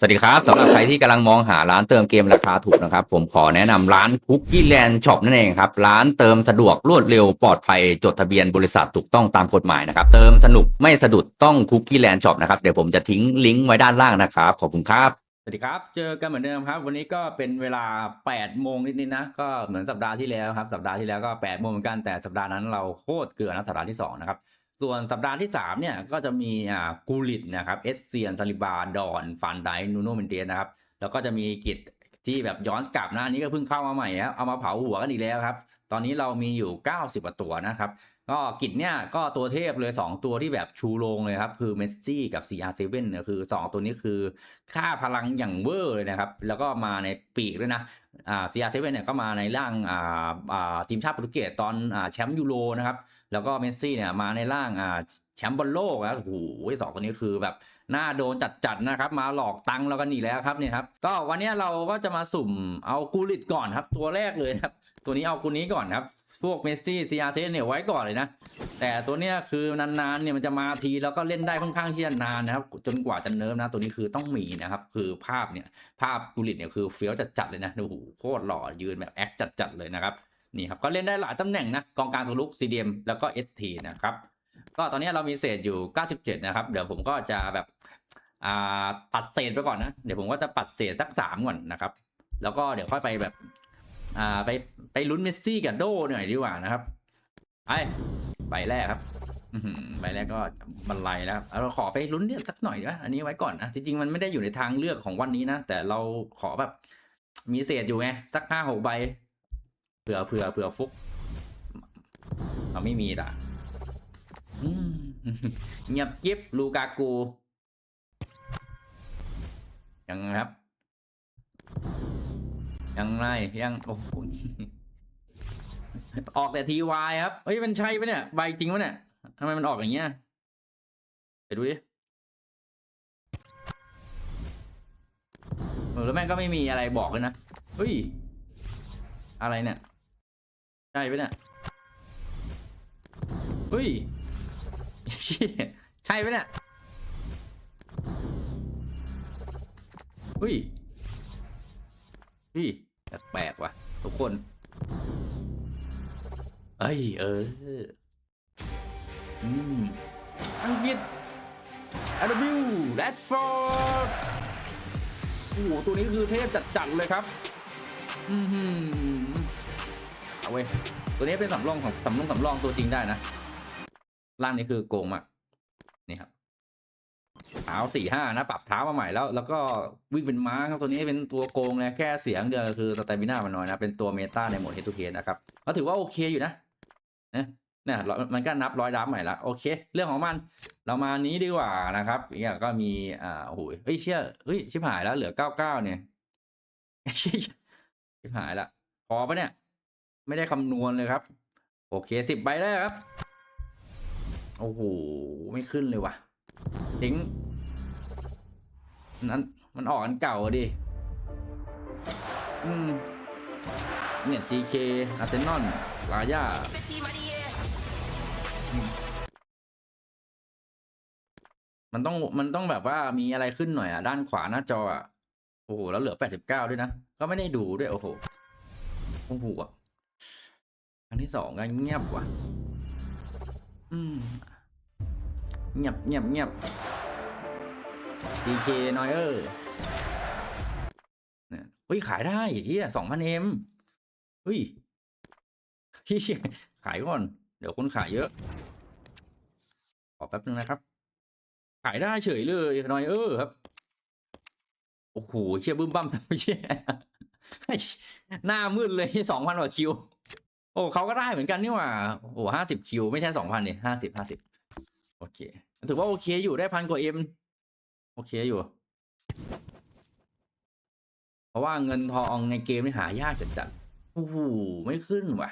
สวัสดีครับสำหรับใครที่กำลังมองหาร้านเติมเกมราคาถูกนะครับ ผมขอแนะนำร้านคุกกี้แลนด์ช็อปนั่นเองครับ ร้านเติมสะดวกรวดเร็วปลอดภัยจดทะเบียนบริษัทถูกต้องตามกฎหมายนะครับ เติมสนุกไม่สะดุดต้องคุกกี้แลนด์ช็อปนะครับเดี๋ยวผมจะทิ้งลิงก์ไว้ด้านล่างนะครับ ขอบคุณครับ สวัสดีครับ เจอกันเหมือนเดิมครับ วันนี้ก็เป็นเวลา8โมงนิดๆนะก็เหมือนสัปดาห์ที่แล้วครับสัปดาห์ที่แล้วก็8โมงเหมือนกันแต่สัปดาห์นั้นเราโคตรเกลือนะสัปดาห์ที่2นะครับ ส่วนสัปดาห์ที่ 3 เนี่ย ก็จะมีอ่ากูลิตนะครับเอสเซียนซาลิบาดอนฟันไดนูโนเมนเดสนะครับ แล้วก็จะมีกิจที่แบบย้อนกลับนะอันนี้ก็เพิ่งเข้ามาใหม่ครับเอามาเผาหัวกันอีกแล้วครับ ตอนนี้เรามีอยู่ 90กว่าตัวนะครับ ก็กิจเนี่ยก็ตัวเทพเลย 2 ตัวที่แบบชูโรงเลยครับ คือเมสซี่กับ CR7 เนี่ยคือ 2 ตัวนี้คือค่าพลังอย่างเวอร์เลยนะครับ แล้วก็มาในปีกด้วยนะอ่า CR7 เนี่ยก็มาในร่างอ่าอ่าทีมชาติโปรตุเกสตอนอ่าแชมป์ยูโรนะครับ แล้วก็เมสซี่เนี่ยมาในร่างอ่าแชมป์บอลโลกนะโอ้โหสองตัวนี้คือแบบหน้าโดนจัดๆนะครับ มาหลอกตังเรากันอีกแล้วครับเนี่ยครับ ก็วันนี้เราก็จะมาสุ่มเอากูลิตก่อนครับ ตัวแรกเลยครับ ตัวนี้เอากูนี้ก่อนครับ พวกเมสซี่ซีอาร์เทเนี่ยไว้ก่อนเลยนะ แต่ตัวเนี้ยคือนานๆเนี่ยมันจะมาทีแล้วก็เล่นได้ค่อนข้างที่จะนานนะครับ จนกว่าจะเนิร์ฟนะ ตัวนี้คือต้องมีนะครับ คือภาพเนี่ย ภาพกูลิตเนี่ยคือเฟี้ยวจัดๆเลยนะโอ้โหโคตรหล่อยืนแบบแอคจัดๆเลยนะครับนี่ครับก็เล่นได้หลายตำแหน่งนะกองกลางตัวลุก CDM แล้วก็ ST นะครับก็ตอนนี้เรามีเศษอยู่ 97 นะครับ เดี๋ยวผมก็จะแบบอ่าปัดเศษไปก่อนนะ เดี๋ยวผมก็จะปัดเศษสักสามก่อนนะครับ แล้วก็เดี๋ยวค่อยไปแบบอ่าไป ไปลุ้นเมสซี่กับโดหน่อยดีกว่านะครับไปใบแรกครับใบแรกก็บรรลัยแล้วเราขอไปลุ้นเนี่ยสักหน่อยนะอันนี้ไว้ก่อนนะจริงๆมันไม่ได้อยู่ในทางเลือกของวันนี้นะแต่เราขอแบบมีเศษอยู่ไงสักห้าหกใบเผื่อเผื่อเผื่อฟุกเราไม่มีล่ะเงียบกิ๊บลูกากูยังไงครับ ยังไงยังโอ้โห ออกแต่ทีวายครับ เฮ้ยมันใช่ปะเนี่ย ใบจริงปะเนี่ยทำไมมันออกอย่างเงี้ยไปดูดิเออแล้วแม่งก็ไม่มีอะไรบอกเลยนะ เฮ้ย อะไรเนี่ย ใช่ปะเนี่ย เฮ้ยชี่ยใช่ปะเนี่ย เฮ้ย เฮ้ยแปลกว่ะทุกคน เอ้ย เออ อืม อังกฤษอาร์บิวแรดฟอร์ดโอ้โหตัวนี้คือเทพจัดๆเลยครับ อือหือเอาเว้ย ตัวนี้เป็นสำรองของสำรองสำรองตัวจริงได้นะร่างนี้คือโกงมาก นี่ครับเท้าสี่ห้านะ ปรับเท้ามาใหม่แล้ว แล้วก็วิ่งเป็นม้าครับตัวนี้เป็นตัวโกงเลยแค่เสียงเดียวคือสเตมิน่ามันน้อยนะ เป็นตัวเมตาในโหมดเฮดทูเฮนะครับก็ถือว่าโอเคอยู่นะ นะเนี่ยร้อยมันก็นับร้อยดับใหม่ละโอเค เรื่องของมันเรามานี้ดีกว่านะครับอีกอย่างก็มีอ่าโอ้โหเฮ้ยเชี่ยเฮ้ยชิบหายแล้วเหลือเก้าเก้าเนี่ยชิบหายละพอปะเนี่ย ไม่ได้คำนวณเลยครับ โอเคสิบใบได้ครับ โอ้โหไม่ขึ้นเลยว่ะทิ้งนั้นมันออกอันเก่าดิอืม เนี่ย GK อาร์เซนอลลาย่ามันต้องมันต้องแบบว่ามีอะไรขึ้นหน่อยอะ ด้านขวาหน้าจออะ โอ้โห แล้วเหลือแปดสิบเก้าด้วยนะ ก็ไม่ได้ดูด้วย โอ้โหโอ้โหอะอันที่สองก็เงียบว่ะ อืม เงียบเงียบเงียบ DK นอยเออร์เนี่ยเฮ้ยขายได้เฮียสองพันเอ็ม เฮ้ยเฮียขายก่อน เดี๋ยวคนขายเยอะ ขอแป๊บนึงนะครับ ขายได้เฉยเลยนอยเออครับ โอ้โหเชี่ยบึ้มบั้มไม่เชี่ยหน้ามืดเลยสองพันกว่าคิว โอ้เขาก็ได้เหมือนกันนี่หว่า โอ้ห้าสิบคิวไม่ใช่สองพันเนี่ยห้าสิบห้าสิบโอเค ถือว่าโอเคอยู่ได้พันกว่าเอ็มโอเคอยู่ เพราะว่าเงินทองในเกมนี่หายากจัดๆ โอ้โหไม่ขึ้นว่ะ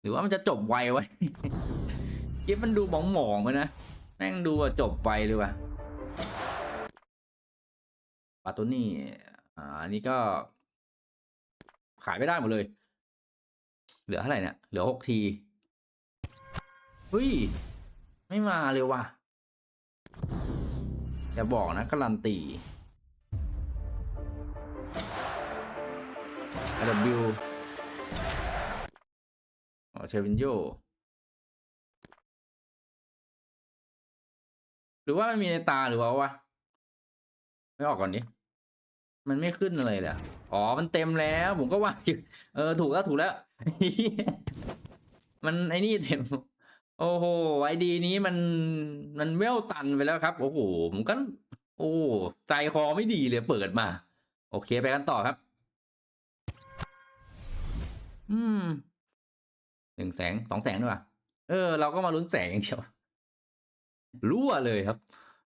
หรือว่ามันจะจบไวไว้เกมมันดูหมองๆไปนะแม่งดูว่าจบไวเลยว่ะปาตัวนี้อ่าอันนี้ก็ ขายไม่ได้หมดเลย เหลือเท่าไหร่เนี่ยเหลือหกทีเฮ้ย ไม่มาเลยว่ะอย่าบอกนะการันตี RW อ๋อเชวินโยหรือว่ามันมีในตาหรือเปล่าวะ ไม่ออกก่อนดิมันไม่ขึ้นอะไรเลยอ๋อ มันเต็มแล้ว ผมก็ว่าเออ ถูกแล้วถูกแล้ว มันไอ้นี่เต็ม โอ้โห ไอดีนี้มัน มันเวลตันไปแล้วครับ โอ้โห ผมก็ โอ้ ใจคอไม่ดีเลยเปิดมา โอเค ไปกันต่อครับ อืมหนึ่งแสงสองแสงด้วยว่ะเออ เราก็มาลุ้นแสงอย่างเดียวรั่วเลยครับ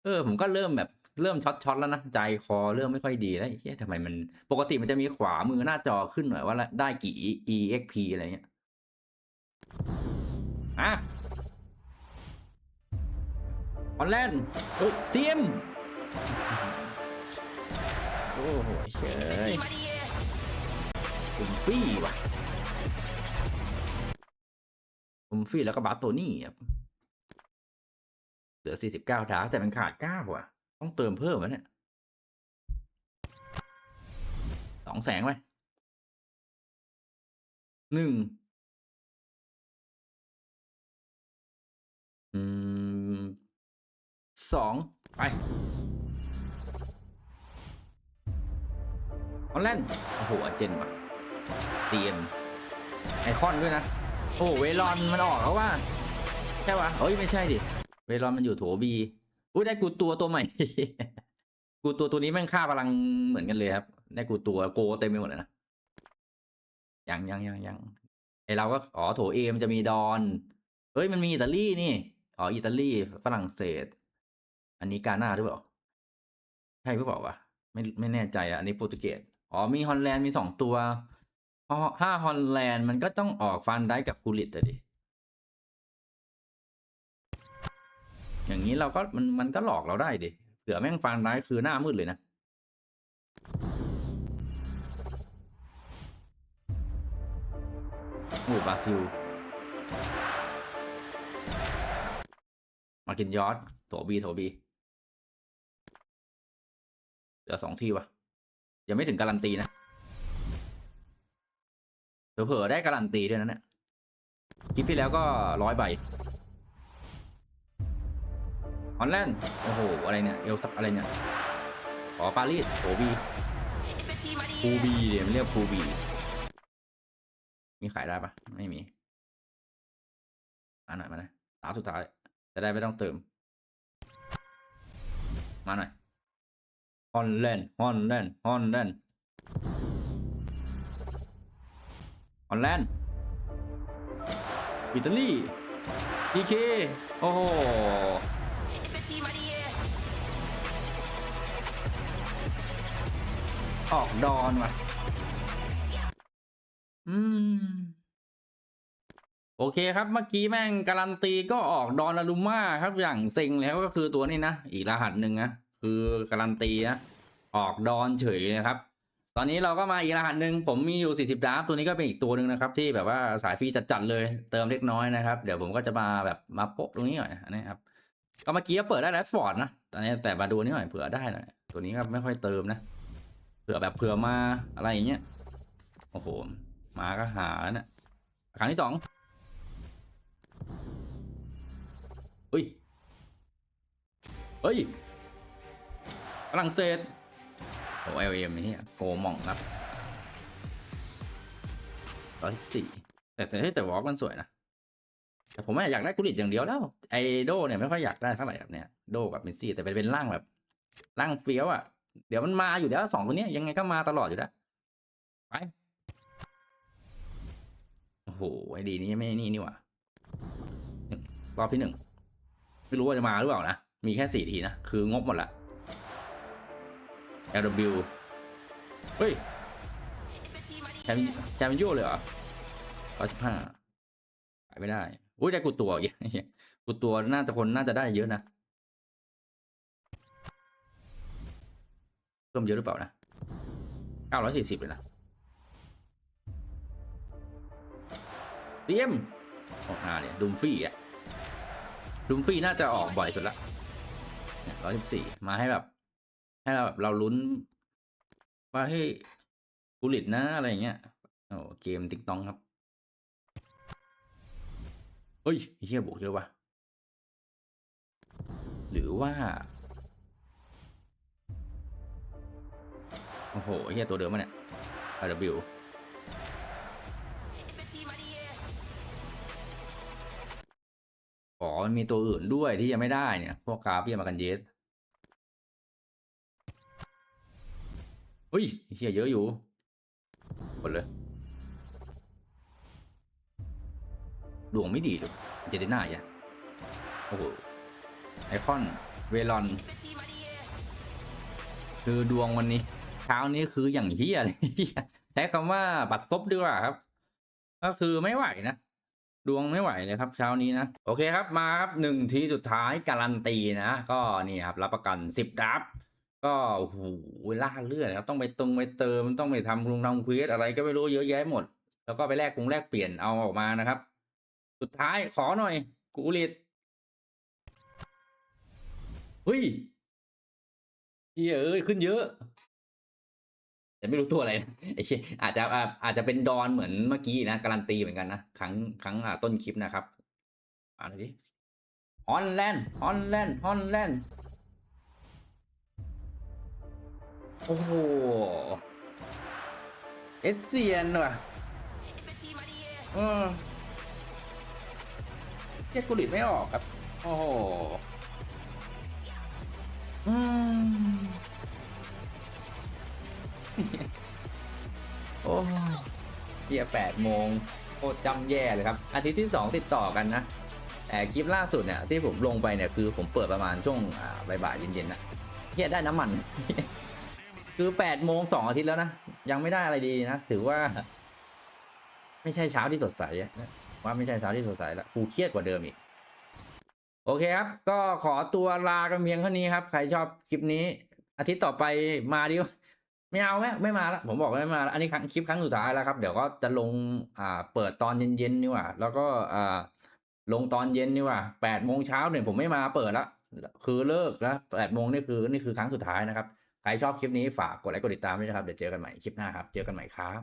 เออ ผมก็เริ่มแบบเริ่มช็อตช็อตแล้วนะ ใจคอเริ่มไม่ค่อยดีแล้วเฮ้ยทำไมมัน ปกติมันจะมีขวามือหน้าจอขึ้นหน่อยว่าได้กี่ exp อะไรเงี้ยอะออนแลนด์เฮ้ยเซียมโอ้โหเฉยคุมฟี่ว่ะ คุมฟี่แล้วก็บาโตนี่ครับเหลือสี่สิบเก้าดาแต่มันขาดเก้าอะ ต้องเติมเพิ่มวะเนี่ยสองแสงไหมหนึ่งอืมสองไปออนแลนด์โอ้โหเจนว่ะเตรียมไอคอนด้วยนะ โอ้เวลอนมันออกแล้วว่าใช่ปะเอ้ยไม่ใช่ดิเวลอนมันอยู่โถบีอุ้ยได้กูตัวตัวใหม่ กูตัวตัวนี้แม่งค่าพลังเหมือนกันเลยครับได้กูตัวโกเต็มไปหมดเลยนะยังยังยังยังไอเราก็อ๋อโถเอมันจะมีดอนเฮ้ยมันมีอิตาลีนี่อ๋ออิตาลีฝรั่งเศส อันนี้กาหน้าหรือเปล่าใช่หรือเปล่าวะไม่ไม่แน่ใจอะอันนี้โปรตุเกสอ๋อมีฮอลแลนด์มีสองตัว อ๋อถ้าฮอลแลนด์มันก็ต้องออกฟันได้กับกูริตอะดิ อย่างนี้เราก็มันมันก็หลอกเราได้ดิ เผื่อแม่งฟันได้คือหน้ามืดเลยนะ โอ้บราซิล มากินยอดโถบีโถบีเหลือสองที่วะยังไม่ถึงการันตีนะ เผลอๆได้การันตีด้วยนะเนี่ยคลิปที่แล้วก็ร้อยใบฮอลแลนด์โอ้โห อะไรเนี่ย เอลซับอะไรเนี่ยอ๋อปารีสโถบีคูบีเดี๋ยวมันเรียกคูบี มีขายได้ปะไม่มีมาหน่อยมาหน่อยสามสุดท้าย จะได้ไม่ต้องเติม มาหน่อยฮอนแลนด์ฮอนแลนด์ฮอนแลนด์ ฮอนแลนด์อิตาลีดีเคโอ้โหออกดอนว่ะ อืม โอเคครับ เมื่อกี้แม่งการันตีก็ออกดอนอารุมาครับอย่างเซ็งแล้วก็คือตัวนี้นะ อีกรหัสหนึ่งนะ คือการันตีนะออกดอนเฉยนะครับ ตอนนี้เราก็มาอีกรหัสหนึ่งผมมีอยู่ 40ดาฟตัวนี้ก็เป็นอีกตัวหนึ่งนะครับ ที่แบบว่าสายฟรีจัดๆเลยเติมเล็กน้อยนะครับ เดี๋ยวผมก็จะมาแบบมาโปะตรงนี้หน่อยนะครับก็เมื่อกี้ก็เปิดได้แรดฟอร์ดนะตอนนี้แต่มาดูนี่หน่อยเผื่อได้หน่อยตัวนี้ก็ไม่ค่อยเติมนะเผื่อแบบเผื่อมาอะไรอย่างเงี้ยโอ้โหมาก็หาแล้วนะครั้งที่สองเฮ้ยเฮ้ยฝรั่งเศส โอ้เอลเอ็มนี่โกหม่องครับร้อยสี่แต่แต่แต่วอล์กมันสวยนะแต่ผมไม่อยากได้กุลิตอย่างเดียวแล้ว ไอโดเนี่ยไม่ค่อยอยากได้เท่าไหร่แบบเนี้ยโดกับเมสซี่แต่เป็นเป็นร่างแบบร่างเฟี้ยวอะ เดี๋ยวมันมาอยู่แล้วสองตัวเนี้ยยังไงก็มาตลอดอยู่แล้วไปโอ้โหไอดีนี้ไม่นี่นี่หว่หนึ่งรอบที่หนึ่งไม่รู้ว่าจะมาหรือเปล่านะมีแค่สี่ทีนะคืองบหมดละ LW เฮ้ยแจมแจมยั่วเลยเหรอร้อยสิบห้าขายไม่ได้อุ้ยได้กูตัวอีกกูตัวน่าจะคนน่าจะได้เยอะนะเพิ่มเยอะหรือเปล่านะเก้าร้อยสี่สิบเลยนะเตรียมออกหน้าเนี่ยดุมฟี่อะดุมฟี่น่าจะออกบ่อยสุดละร้อยสิบสี่มาให้แบบ ให้เราแบบเราลุ้นว่าให้กูลิดนะอะไรเงี้ยโอ้เกมติ๊กตองครับเฮ้ยเชี่ยบวกเยอะวะหรือว่า โอ้โหเฮียตัวเดิมมาเนี่ย RW อ๋อมันมีตัวอื่นด้วยที่ยังไม่ได้เนี่ย พวกกราฟที่มากันเยส เฮ้ยเชี่ยเยอะอยู่หมดเลยดวงไม่ดีเลยเจเดน่าอย่ะโอ้โหไอคอนเวลอน คือดวงวันนี้เช้านี้คืออย่างเฮียเลยเหี้ยใช้คำว่าบัดซบดีกว่าครับ ก็คือไม่ไหวนะดวงไม่ไหวเลยครับเช้านี้นะ โอเคครับมาครับหนึ่งทีสุดท้ายการันตีนะ ก็นี่ครับรับประกันสิบดับ ก็โอ้โหล่าเลือดครับต้องไปตรงไปเติมต้องไปทำลุงทำควีสอะไรก็ไม่รู้เยอะแยะหมด แล้วก็ไปแลกกรุงแลกเปลี่ยนเอาออกมานะครับ สุดท้ายขอหน่อย กูริดเฮ้ยเฮียเอ้ยขึ้นเยอะแต่ไม่รู้ตัวอะไรนะไอ้เชี่ยอาจจะอาจจะเป็นดอนเหมือนเมื่อกี้นะการันตีเหมือนกันนะครั้งครั้งต้นคลิปนะครับอ่านหน่อยดิฮอลแลนด์ฮอลแลนด์ฮอลแลนด์ โอ้โห เอสเซียนว่ะเออเรียกกุลิตไม่ออกครับ โอ้โห อืม โอ้เฮียแปดโมงโคตรจำแย่เลยครับ อาทิตย์ที่สองติดต่อกันนะแต่คลิปล่าสุดเนี่ยที่ผมลงไปเนี่ยคือผมเปิดประมาณช่วงบ่ายๆเย็นๆนะเฮียได้น้ำมัน คือแปดโมงสองอาทิตย์แล้วนะ ยังไม่ได้อะไรดีนะ ถือว่า ไม่ใช่เช้าที่สดใสอะว่าไม่ใช่เช้าที่สดใสแล้วกูเครียดกว่าเดิมอีก โอเคครับ ก็ขอตัวลากันเพียงเท่านี้ครับ ใครชอบคลิปนี้ อาทิตย์ต่อไปมาดิวไม่เอาไหมไม่มาละผมบอกไม่มาละอันนี้คลิปครั้งสุดท้ายแล้วครับ เดี๋ยวก็จะลงอ่า เปิดตอนเย็นๆนี่ว่าแล้วก็อ่าลงตอนเย็นนี่ว่าแปดโมงเช้าเนี่ยผมไม่มาเปิดละคือเลิกแล้วแปดโมงนี่คือนี่คือครั้งสุดท้ายนะครับ ครชอบคลิปนี้ฝากกดไลค์กดติดตามด้วยนะครับ เดี๋ยวเจอกันใหม่คลิปหน้าครับ เจอกันใหม่ครับ